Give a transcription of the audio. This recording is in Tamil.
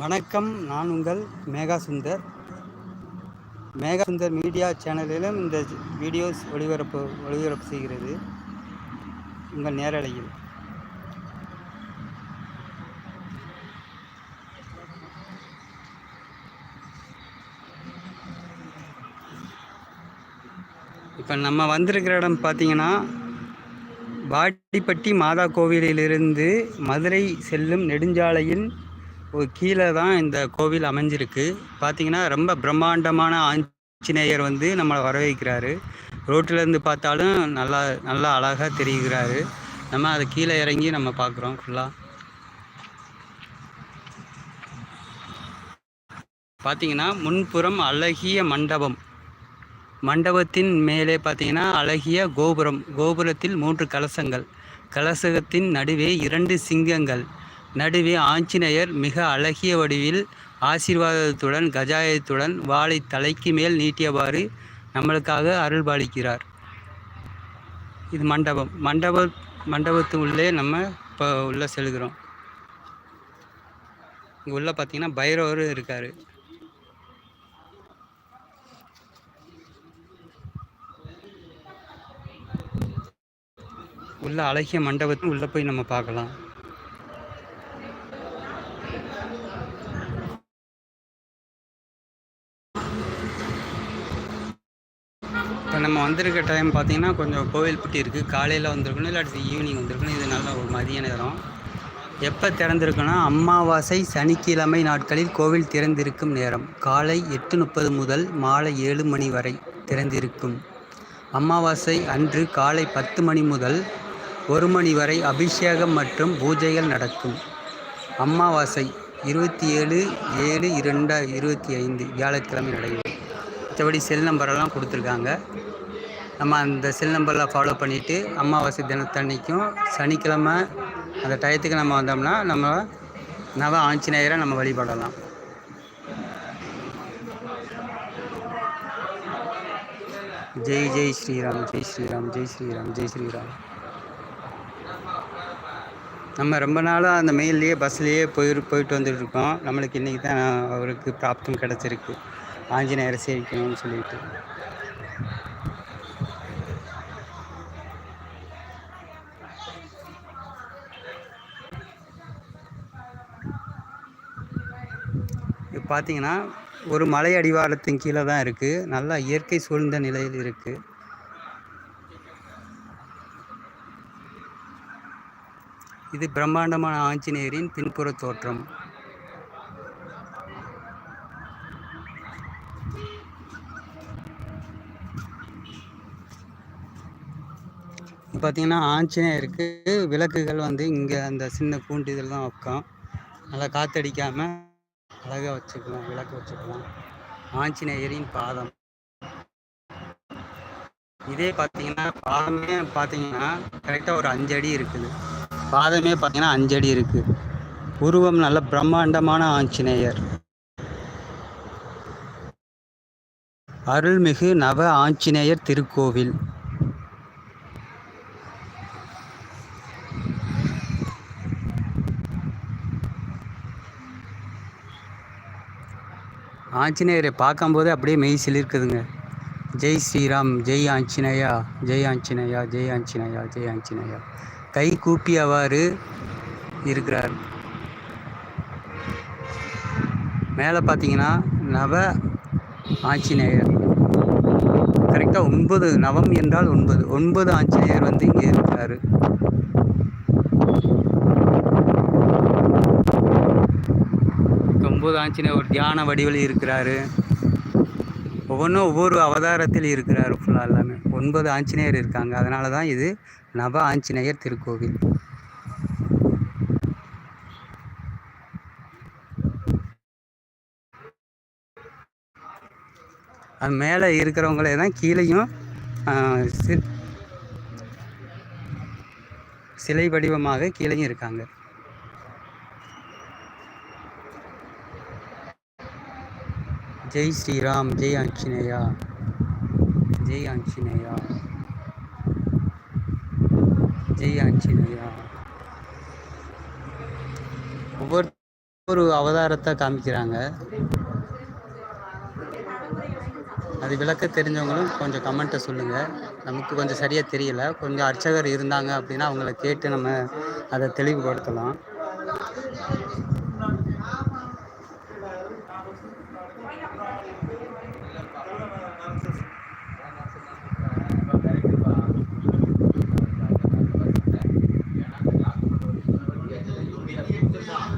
வணக்கம் நான் உங்கள் மேகா சுந்தர் மேகா சுந்தர் மீடியா சேனலிலும் இந்த வீடியோஸ் ஒளிபரப்பு ஒளிபரப்பு செய்கிறது உங்கள் நேரலையில். இப்போ நம்ம வந்திருக்கிற இடம் பார்த்தீங்கன்னா வாடிப்பட்டி மாதா கோவிலிலிருந்து மதுரை செல்லும் நெடுஞ்சாலையின் கீழே தான் இந்த கோவில் அமைஞ்சிருக்கு. பார்த்தீங்கன்னா ரொம்ப பிரம்மாண்டமான ஆஞ்சநேயர் வந்து நம்மளை வரவேற்கிறாரு. ரோட்டிலேருந்து பார்த்தாலும் நல்லா நல்லா அழகாக தெரிகிறாரு. நம்ம அதை கீழே இறங்கி நம்ம பார்க்குறோம் ஃபுல்லாக பார்த்தீங்கன்னா முன்புறம் அழகிய மண்டபம். மண்டபத்தின் மேலே பார்த்தீங்கன்னா அழகிய கோபுரம். கோபுரத்தில் மூன்று கலசங்கள். கலசகத்தின் நடுவே இரண்டு சிங்கங்கள். நடுவே ஆஞ்சநேயர் மிக அழகிய வடிவில் ஆசீர்வாதத்துடன் கஜாயத்துடன் வாளை தலைக்கு மேல் நீட்டியவாறு நம்மளுக்காக அருள் பாலிக்கிறார். இது மண்டபம். மண்டப மண்டபத்து உள்ளே நம்ம இப்போ உள்ளே செல்கிறோம். இங்கே உள்ளே பார்த்தீங்கன்னா பைரவரும் இருக்கார். உள்ள அழகிய மண்டபத்தை உள்ளே போய் நம்ம பார்க்கலாம். நம்ம வந்திருக்க டைம் பார்த்தீங்கன்னா கொஞ்சம் கோவில்பட்டி இருக்குது காலையில் வந்திருக்கணும் இல்லாட்டி ஈவினிங் வந்திருக்கணும். இது நல்ல ஒரு மதிய நேரம். எப்போ திறந்திருக்குன்னா அமாவாசை சனிக்கிழமை நாட்களில் கோவில் திறந்திருக்கும் நேரம். காலை எட்டு முப்பது முதல் மாலை ஏழு மணி வரை திறந்திருக்கும். அமாவாசை அன்று காலை பத்து மணி முதல் ஒரு மணி வரை அபிஷேகம் மற்றும் பூஜைகள் நடக்கும். அமாவாசை இருபத்தி ஏழு ஏழு இரண்டா இருபத்தி ஐந்து வியாழக்கிழமை நடைபெறும். மற்றபடி செல் நம்பரெல்லாம் கொடுத்துருக்காங்க. நம்ம அந்த செல் நம்பரில் ஃபாலோ பண்ணிவிட்டு அமாவாசை தினத்தன்னைக்கும் சனிக்கிழமை அந்த டயத்துக்கு நம்ம வந்தோம்னா நம்ம நவ ஆஞ்சநேயரை நம்ம வழிபடலாம். ஜெய் ஜெய் ஸ்ரீராம் ஜெய் ஸ்ரீராம் ஜெய் ஸ்ரீராம் ஜெய் ஸ்ரீராம். நம்ம ரொம்ப நாளாக அந்த மெயில்லையே பஸ்லேயே போய் போயிட்டு வந்துட்டுருக்கோம் நம்மளுக்கு இன்றைக்கி தான் அவருக்கு பிராப்தம் கிடச்சிருக்கு. ஆஞ்சநேயரை சேவிக்கணும்னு சொல்லிட்டு. பார்த்தீங்கன்னா ஒரு மலை அடிவாரத்தின் கீழே தான் இருக்குது நல்லா இயற்கை சூழ்ந்த நிலையில் இருக்குது இது பிரம்மாண்டமான ஆஞ்சநேயரின் பின்புற தோற்றம். பார்த்தீங்கன்னா ஆஞ்சநேயருக்கு விளக்குகள் வந்து இங்கே அந்த சின்ன கூண்டு இதெல்லாம் வைக்கும் நல்லா காற்றடிக்காமல் அழகாக வச்சுக்கலாம் விளக்கு வச்சுக்கலாம். ஆஞ்சநேயரின் பாதம். இதே பார்த்தீங்கன்னா பாதமே பார்த்தீங்கன்னா கரெக்டாக ஒரு அஞ்சடி இருக்குது. பாதமே பார்த்தீங்கன்னா அஞ்சடி இருக்குது உருவம் நல்ல பிரம்மாண்டமான ஆஞ்சநேயர். அருள்மிகு நவ ஆஞ்சநேயர் திருக்கோவில். ஆஞ்சநேயரை பார்க்கும்போது அப்படியே மெய் சிலிர்க்குதுங்க. ஜெய் ஸ்ரீராம் ஜெய் ஆஞ்சநேயா ஜெய் ஆஞ்சநேயா ஜெய் ஆஞ்சநேயா ஜெய் ஆஞ்சநேயா. கை கூப்பியவாறு இருக்கிறார். மேலே பார்த்தீங்கன்னா நவ ஆஞ்சநேயர். கரெக்டாக ஒன்பது நவம் என்றால் ஒன்பது. ஒன்பது ஆஞ்சநேயர் வந்து இங்கே இருக்கிறாரு. அற்புத ஆஞ்சநேயர் ஒரு தியான வடிவில் இருக்கிறாரு. ஒவ்வொன்றும் ஒவ்வொரு அவதாரத்தில் இருக்கிறார் ஃபுல்லாக எல்லாமே. ஒன்பது ஆஞ்சநேயர் இருக்காங்க. அதனால தான் இது நவ ஆஞ்சநேயர் திருக்கோவில். அது மேலே இருக்கிறவங்களே தான் கீழேயும் சிலை வடிவமாக கீழேயும் இருக்காங்க. ஜெய் ஸ்ரீராம் ஜெய் ஆஞ்சநேயா. ஜெய் ஆஞ்சநேயா. ஜெய் ஆஞ்சநேயா. ஒவ்வொரு ஒரு அவதாரத்தை காமிக்கிறாங்க. அது விளக்க தெரிஞ்சவங்களும் கொஞ்சம் கமெண்ட்டை சொல்லுங்கள் நமக்கு கொஞ்சம் சரியாக தெரியல. கொஞ்சம் அர்ச்சகர் இருந்தாங்க அப்படின்னா அவங்கள கேட்டு நம்ம அதை தெளிவுபடுத்தலாம். Yeah.